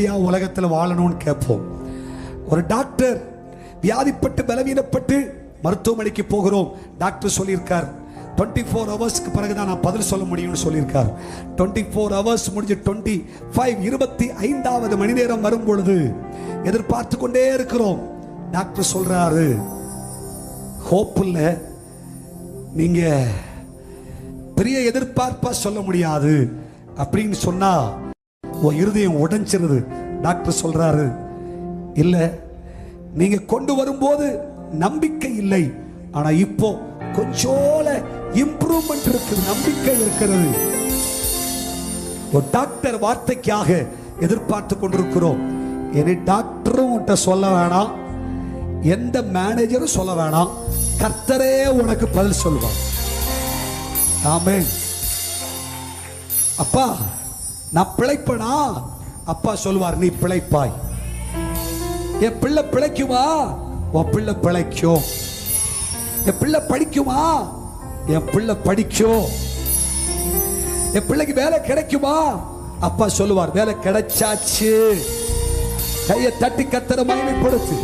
ஐயா உலகத்தில் வாழணும்னு கேட்போம்? ஒரு டாக்டர் வியாதிப்பட்டு பலவீனப்பட்டு மருத்துவமனைக்கு போகிறோம். டாக்டர் சொல்லியிருக்கார் டுவெண்ட்டி ஃபோர் ஹவர்ஸ்க்கு பிறகு தான் நான் பதில் சொல்ல முடியும்னு சொல்லியிருக்கார். டுவெண்ட்டி ஃபோர் ஹவர்ஸ் முடிஞ்சு டுவெண்ட்டி ஃபைவ் இருபத்தி ஐந்தாவது மணி நேரம் வரும் பொழுது எதிர்பார்த்து கொண்டே இருக்கிறோம். டாக்டர் சொல்றாரு ஹோப் இல்லை. நீங்க பெரிய எதிர்பார்ப்பா சொல்ல முடியாது. அப்படின்னு சொன்னா உன் இருதயம் உடைஞ்சிருது. டாக்டர் சொல்றாரு இல்லை நீங்க கொண்டு வரும்போது நம்பிக்கை இல்லை. ஆனா இப்போ கொஞ்சோல இம்ப்ரூவ்மெண்ட் இருக்கு நம்பிக்கை இருக்கிறது. ஒரு டாக்டர் வார்த்தைக்காக எதிர்பார்த்து கொண்டிருக்கிறோம். இனி டாக்டரும் உன்கிட்ட சொல்ல வேணாம். எந்த மேனேஜரும் சொல்ல வேணாம். கர்த்தரே உனக்கு பதில் சொல்வார். ஆமே அப்பா நான் பிழைப்பனா? அப்பா சொல்வார் நீ பிழைப்பாய். என் பிள்ளை பிழைக்குமா? உன் பிள்ளை பிழைக்கும். என் பிள்ளை படிக்குமா? என் பிள்ளை படிக்கும். என் பிள்ளைக்கு வேலை கிடைக்குமா? அப்பா சொல்லுவார் வேலை கிடைச்சாச்சு. கையை தட்டி கத்தர மகிமைப்படுத்து.